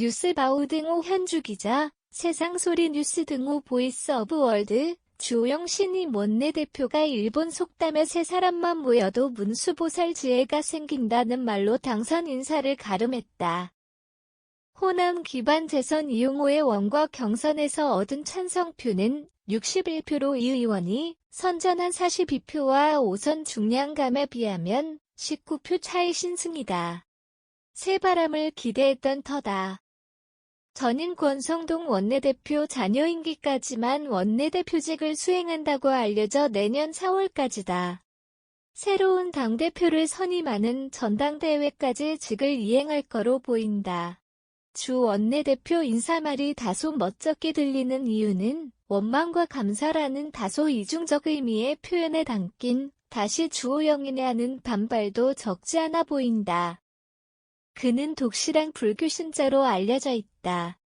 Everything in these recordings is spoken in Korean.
뉴스바우 등호 현주 기자, 세상소리 뉴스 등호 보이스 오브 월드, 주호영 신임 원내대표가 일본 속담에 세 사람만 모여도 문수보살 지혜가 생긴다는 말로 당선 인사를 가름했다. 호남 기반 재선 이용호의 원과 경선에서 얻은 찬성표는 61표로 이 의원이 선전한 42표와 오선 중량감에 비하면 19표 차이 신승이다. 새바람을 기대했던 터다. 전인 권성동 원내대표 자녀 임기까지만 원내대표직을 수행한다고 알려져 내년 4월까지다. 새로운 당대표를 선임하는 전당대회까지 직을 이행할 거로 보인다. 주 원내대표 인사말이 다소 멋쩍게 들리는 이유는 원망과 감사라는 다소 이중적 의미의 표현에 담긴 다시 주호영이네 하는 반발도 적지 않아 보인다. 그는 독실한 불교 신자로 알려져 있다.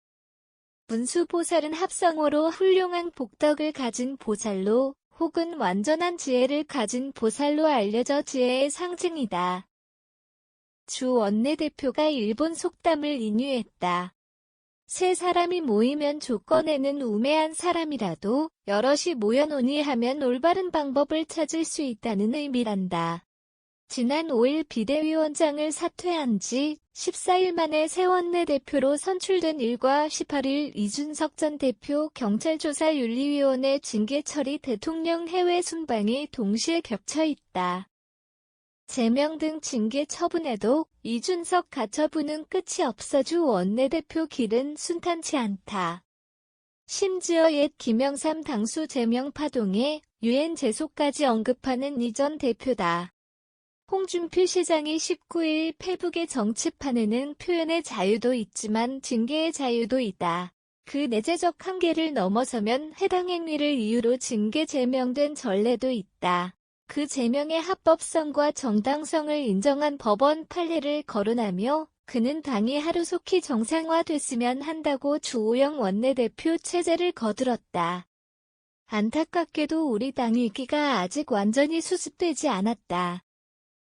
문수보살은 합성어로 훌륭한 복덕을 가진 보살로 혹은 완전한 지혜를 가진 보살로 알려져 지혜의 상징이다. 주 원내대표가 일본 속담을 인유했다. 세 사람이 모이면 조건에는 우매한 사람이라도 여럿이 모여 논의하면 올바른 방법을 찾을 수 있다는 의미란다. 지난 5일 비대위원장을 사퇴한 지 14일 만에 새 원내대표로 선출된 일과 18일 이준석 전 대표 경찰조사윤리위원회 징계 처리 대통령 해외 순방이 동시에 겹쳐 있다. 제명 등 징계 처분에도 이준석 가처분은 끝이 없어 주 원내대표 길은 순탄치 않다. 심지어 옛 김영삼 당수 제명 파동에 유엔 제소까지 언급하는 이 전 대표다. 홍준표 시장이 19일 페북의 정치판에는 표현의 자유도 있지만 징계의 자유도 있다. 그 내재적 한계를 넘어서면 해당 행위를 이유로 징계 제명된 전례도 있다. 그 제명의 합법성과 정당성을 인정한 법원 판례를 거론하며 그는 당이 하루속히 정상화됐으면 한다고 주호영 원내대표 체제를 거들었다. 안타깝게도 우리 당 위기가 아직 완전히 수습되지 않았다.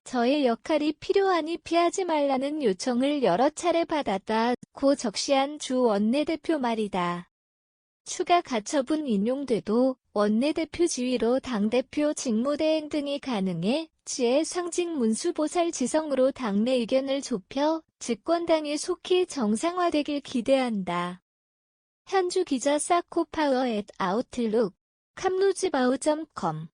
저의 역할이 필요하니 피하지 말라는 요청을 여러 차례 받았다. 고 적시한 주 원내대표 말이다. 추가 가처분 인용돼도 원내대표 지위로 당대표 직무대행 등이 가능해 지혜 상징 문수보살 지성으로 당내 의견을 좁혀 집권당이 속히 정상화되길 기대한다. 현주 기자 사코파워 앳 아웃룩 캄루즈바우.com